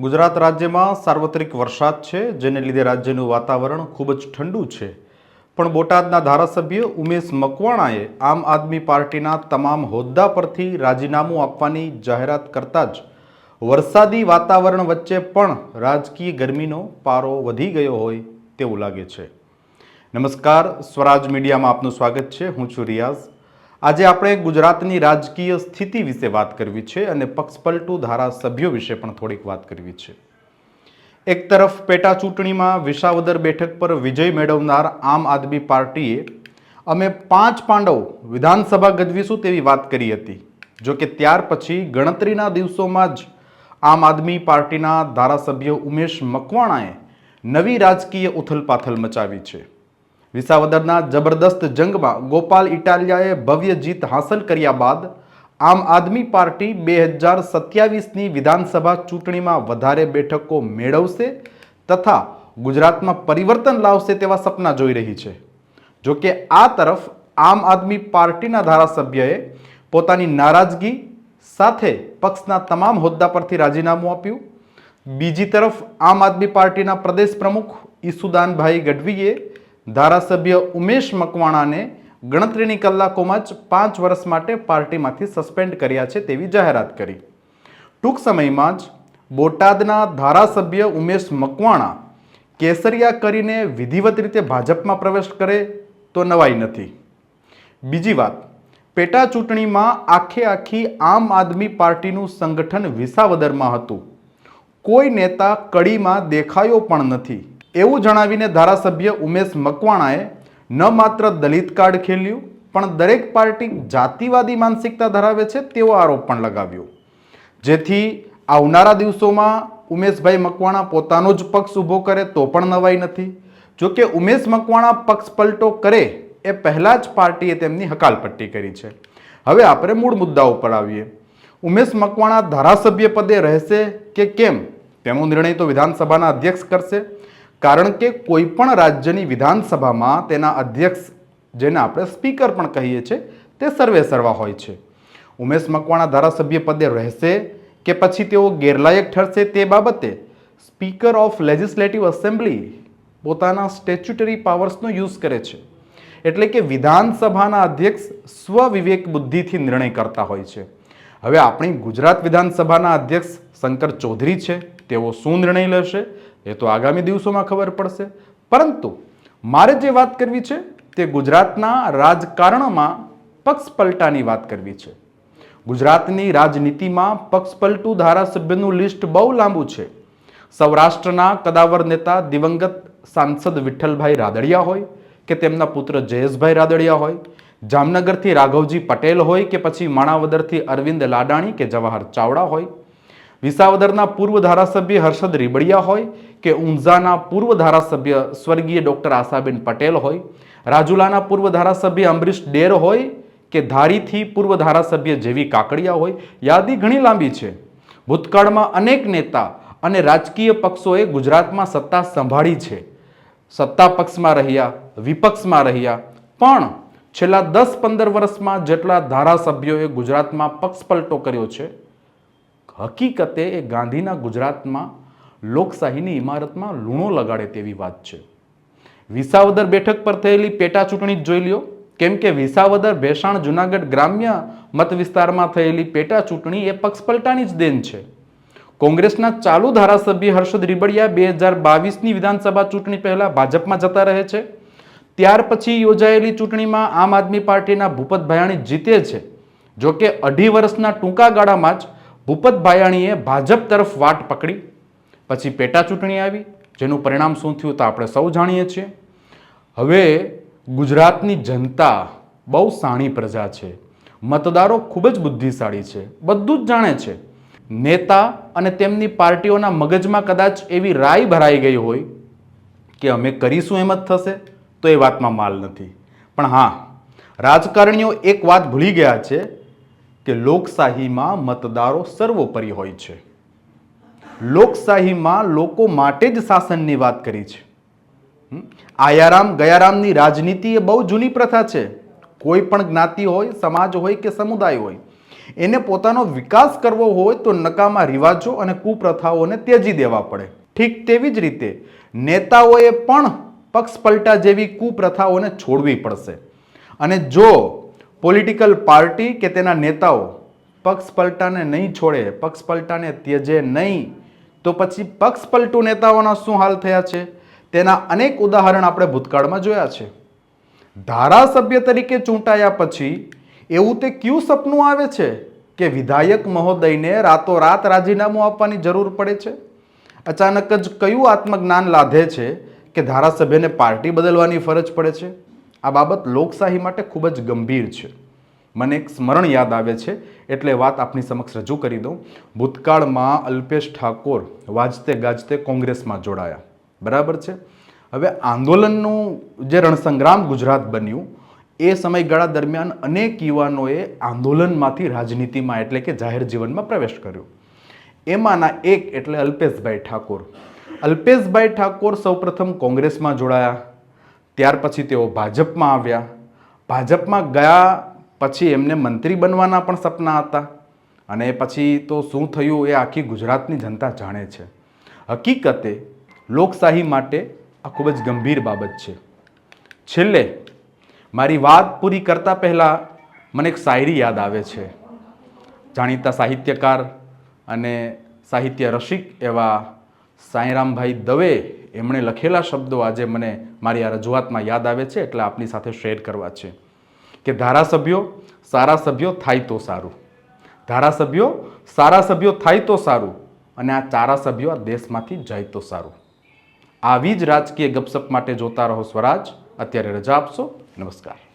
ગુજરાત રાજ્યમાં સાર્વત્રિક વરસાદ છે, જેને લીધે રાજ્યનું વાતાવરણ ખૂબ જ ઠંડુ છે. પણ બોટાદના ધારાસભ્ય ઉમેશ મકવાણાએ આમ આદમી પાર્ટીના તમામ હોદ્દા પરથી રાજીનામું આપવાની જાહેરાત કરતાં જ વરસાદી વાતાવરણ વચ્ચે પણ રાજકીય ગરમીનો પારો વધી ગયો હોય તેવું લાગે છે. નમસ્કાર, સ્વરાજ મીડિયામાં આપનું સ્વાગત છે. હું છું રિયાઝ. આજે આપણે ગુજરાતની રાજકીય સ્થિતિ વિશે વાત કરવી છે અને પક્ષપલટુ ધારાસભ્યો વિશે પણ થોડીક વાત કરવી છે. એક તરફ પેટા ચૂંટણીમાં વિસાવદર બેઠક પર વિજય મેળવનાર આમ આદમી પાર્ટીએ અમે પાંચ પાંડવ વિધાનસભા ગજવીશું તેવી વાત કરી હતી. જો કે ત્યાર પછી ગણતરીના દિવસોમાં જ આમ આદમી પાર્ટીના ધારાસભ્ય ઉમેશ મકવાણાએ નવી રાજકીય ઉથલપાથલ મચાવી છે. વિસાવદરના જબરદસ્ત જંગમાં ગોપાલ ઇટાલિયાએ ભવ્ય જીત હાંસલ કર્યા બાદ આમ આદમી પાર્ટી બે હજાર સત્યાવીસની વિધાનસભા ચૂંટણીમાં વધારે બેઠકો મેળવશે તથા ગુજરાતમાં પરિવર્તન લાવશે તેવા સપના જોઈ રહી છે. જોકે આ તરફ આમ આદમી પાર્ટીના ધારાસભ્યએ પોતાની નારાજગી સાથે પક્ષના તમામ હોદ્દા પરથી રાજીનામું આપ્યું. બીજી તરફ આમ આદમી પાર્ટીના પ્રદેશ પ્રમુખ ઈસુદાનભાઈ ગઢવીએ ધારાસભ્ય ઉમેશ મકવાણાને ગણતરીની કલાકોમાં જ પાંચ વર્ષ માટે પાર્ટીમાંથી સસ્પેન્ડ કર્યા છે તેવી જાહેરાત કરી. ટૂંક સમયમાં જ બોટાદના ધારાસભ્ય ઉમેશ મકવાણા કેસરિયા કરીને વિધિવત રીતે ભાજપમાં પ્રવેશ કરે તો નવાઈ નથી. બીજી વાત, પેટા ચૂંટણીમાં આખે આખી આમ આદમી પાર્ટીનું સંગઠન વિસાવદરમાં હતું. કોઈ નેતા કડીમાં દેખાયો પણ નથી. એવું જણાવીને ધારાસભ્ય ઉમેશ મકવાણાએ ન માત્ર દલિત કાર્ડ ખેલ્યું, પણ દરેક પાર્ટી જાતિવાદી માનસિકતા ધરાવે છે તેવો આરોપ પણ લગાવ્યો. જેથી આવનારા દિવસોમાં ઉમેશભાઈ મકવાણા પોતાનો જ પક્ષ ઊભો કરે તો પણ નવાઈ નથી. જો કે ઉમેશ મકવાણા પક્ષ પલટો કરે એ પહેલાં જ પાર્ટીએ તેમની હકાલપટ્ટી કરી છે. હવે આપણે મૂળ મુદ્દા ઉપર આવીએ. ઉમેશ મકવાણા ધારાસભ્ય પદે રહેશે કે કેમ? તેનો નિર્ણય તો વિધાનસભાના અધ્યક્ષ કરશે. કારણ કે કોઈ પણ રાજ્યની વિધાનસભામાં તેના અધ્યક્ષ, જેને આપણે સ્પીકર પણ કહીએ છીએ, તે સર્વે સર્વા હોય છે. ઉમેશ મકવાણા ધારાસભ્ય પદે રહેશે કે પછી તેઓ ગેરલાયક ઠરશે તે બાબતે સ્પીકર ઓફ લેજિસ્લેટિવ એસેમ્બલી પોતાના સ્ટેચ્યુટરી પાવર્સનો યુઝ કરે છે. એટલે કે વિધાનસભાના અધ્યક્ષ સ્વવિવેક બુદ્ધિથી નિર્ણય કરતા હોય છે. હવે આપણી ગુજરાત વિધાનસભાના અધ્યક્ષ શંકર ચૌધરી છે, તેઓ શું નિર્ણય લેશે? એ તો આગામી દિવસોમાં ખબર પડશે. પરંતુ મારે જે વાત કરવી છે તે ગુજરાતના રાજકારણમાં પક્ષપલટાની વાત કરવી છે. ગુજરાતની રાજનીતિમાં પક્ષપલટું ધારાસભ્યનું લિસ્ટ બહુ લાંબુ છે. સૌરાષ્ટ્રના કદાવર નેતા દિવંગત સાંસદ વિઠ્ઠલભાઈ રાદડિયા હોય કે તેમના પુત્ર જયેશભાઈ રાદડિયા હોય, જામનગરથી રાઘવજી પટેલ હોય કે પછી માણાવદરથી અરવિંદ લાડાણી કે જવાહર ચાવડા હોય, વિસાવદરના પૂર્વ ધારાસભ્ય હર્ષદ રીબડિયા હોય કે ઊંઝાના પૂર્વ ધારાસભ્ય સ્વર્ગીય ડૉક્ટર આશાબેન પટેલ હોય, રાજુલાના પૂર્વ ધારાસભ્ય અમરીશ ડેર હોય કે ધારીથી પૂર્વ ધારાસભ્ય જેવી કાકડિયા હોય, યાદી ઘણી લાંબી છે. ભૂતકાળમાં અનેક નેતા અને રાજકીય પક્ષોએ ગુજરાતમાં સત્તા સંભાળી છે. સત્તા પક્ષમાં રહ્યા, વિપક્ષમાં રહ્યા, પણ છેલ્લા દસ પંદર વર્ષમાં જેટલા ધારાસભ્યોએ ગુજરાતમાં પક્ષપલટો કર્યો છે, હકીકતે એ ગાંધીના ગુજરાતમાં લોકશાહીની ઇમારતમાં લૂણો લગાડે તેવી વાત છે. વિસાવદર બેઠક પર થયેલી પેટા ચૂંટણી જ જોઈ લ્યો. કેમ કે વિસાવદર, ભેસાણ, જુનાગઢ ગ્રામ્ય મત વિસ્તારમાં થયેલી પેટા ચૂંટણી એ પક્ષપલટાની જ દેન છે. કોંગ્રેસના ચાલુ ધારાસભ્ય હર્ષદ રીબડિયા બે હજાર બાવીસની વિધાનસભા ચૂંટણી પહેલા ભાજપમાં જતા રહે છે. ત્યાર પછી યોજાયેલી ચૂંટણીમાં આમ આદમી પાર્ટીના ભૂપત ભાયાણી જીતે છે. જોકે અઢી વર્ષના ટૂંકા ગાળામાં જ ભૂપત ભાયાણીએ ભાજપ તરફ વાટ પકડી. પછી પેટા ચૂંટણી આવી, જેનું પરિણામ શું થયું તો આપણે સૌ જાણીએ છીએ. હવે ગુજરાતની જનતા બહુ સાણી પ્રજા છે. મતદારો ખૂબ જ બુદ્ધિશાળી છે. બધું જ જાણે છે. નેતા અને તેમની પાર્ટીઓના મગજમાં કદાચ એવી રાય ભરાઈ ગઈ હોય કે અમે કરીશું એમ જ થશે, તો એ વાતમાં માલ નથી. પણ હા, રાજકારણીઓ એક વાત ભૂલી ગયા છે કે લોકશાહીમાં મતદારો સર્વોપરી હોય છે. લોકશાહીમાં લોકો માટે જ શાસનની વાત કરી છે. આયારામ, ગયારામની રાજનીતિ એ બહુ જૂની પ્રથા છે. કોઈ પણ જ્ઞાતિ હોય, સમાજ હોય કે સમુદાય હોય, એને પોતાનો વિકાસ કરવો હોય તો નકામા રિવાજો અને કુપ્રથાઓને ત્યજી દેવા પડે. ઠીક તેવી જ રીતે નેતાઓએ પણ પક્ષ પલટા જેવી કુપ્રથાઓને છોડવી પડશે. અને જો પોલિટિકલ પાર્ટી કે તેના નેતાઓ પક્ષ પલટાને નહીં છોડે, પક્ષ પલટાને ત્યજે નહીં તો પછી પક્ષ પલટુ નેતાઓના શું હાલ થયા છે? તેના અનેક ઉદાહરણ આપણે ભૂતકાળમાં જોયા છે. ધારાસભ્ય તરીકે ચૂંટાયા પછી એવું તે ક્યુ સપનું આવે છે કે વિધાયક મહોદયને રાતોરાત રાજીનામું આપવાની જરૂર પડે છે? અચાનક જ કયું આત્મજ્ઞાન લાધે છે કે ધારાસભ્યને પાર્ટી બદલવાની ફરજ પડે છે? આ બાબત લોકશાહી માટે ખૂબ જ ગંભીર છે. મને એક સ્મરણ યાદ આવે છે, એટલે વાત આપની સમક્ષ રજૂ કરી દઉં. ભૂતકાળમાં અલ્પેશ ઠાકોર વાજતે ગાજતે કોંગ્રેસમાં જોડાયા. બરાબર છે? હવે આંદોલનનું જે રણસંગ્રામ ગુજરાત બન્યું, એ સમયગાળા દરમિયાન અનેક યુવાનોએ આંદોલનમાંથી રાજનીતિમાં એટલે કે જાહેર જીવનમાં પ્રવેશ કર્યો. એમાંના એક એટલે અલ્પેશભાઈ ઠાકોર. અલ્પેશભાઈ ઠાકોર સૌપ્રથમ કોંગ્રેસમાં જોડાયા. ત્યાર પછી તેઓ ભાજપમાં આવ્યા. ભાજપમાં ગયા પછી એમને મંત્રી બનવાના પણ સપના હતા. અને પછી તો શું થયું એ આખી ગુજરાતની જનતા જાણે છે. હકીકતે લોકશાહી માટે આ ખૂબ જ ગંભીર બાબત છે. છેલ્લે મારી વાત પૂરી કરતા પહેલાં મને એક શાયરી યાદ આવે છે. જાણીતા સાહિત્યકાર અને સાહિત્ય રસિક એવા સાંઈરામભાઈ દવે એમણે લખેલા શબ્દો આજે મને મારી આ રજૂઆતમાં યાદ આવે છે, એટલે આપની સાથે શેર કરવા છે. કે ધારાસભ્યો સારા સભ્યો થાય તો સારું. ધારાસભ્યો સારા સભ્યો થાય તો સારું અને આ ચારા સભ્યો આ દેશમાંથી જાય તો સારું. આવી જ રાજકીય ગપસપ માટે જોતા રહો સ્વરાજ. અત્યારે રજા આપશો. નમસ્કાર.